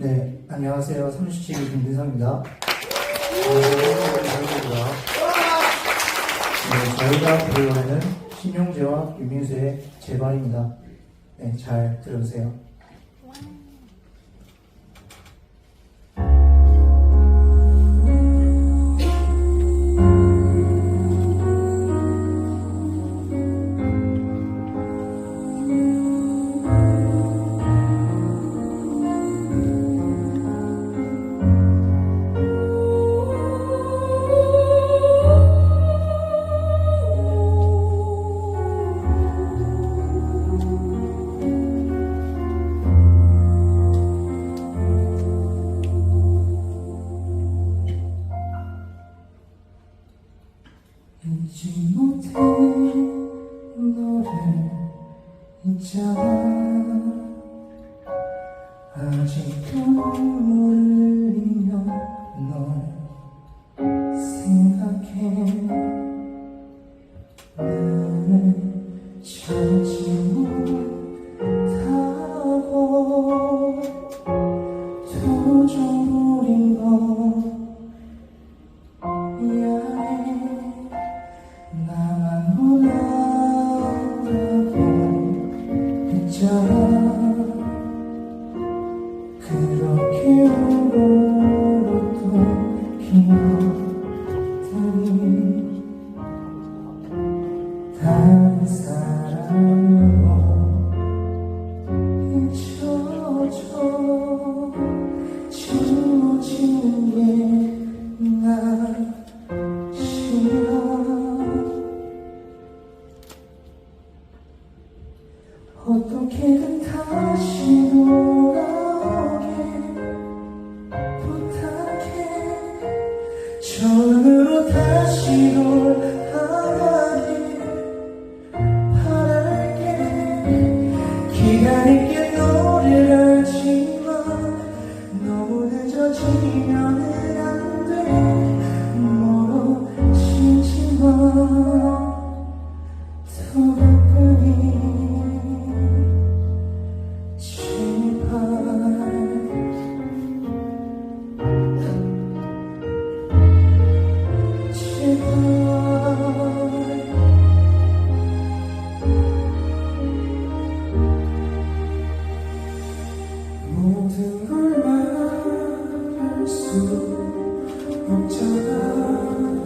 네, 안녕하세요. 37기 김민성입니다. 네, 저희가 노래는 신용재와 유민수의 제발입니다. 네, 잘 들어주세요. 잊지 못해 너를 있잖아 아직도 흘리며 널 생각해. 나를 참 어떻게든 다시 돌아오게 부탁해. 처음으로 다시 돌아가길 바랄게. 기다릴게 너를 알지만 너무 늦어지면 수 없잖아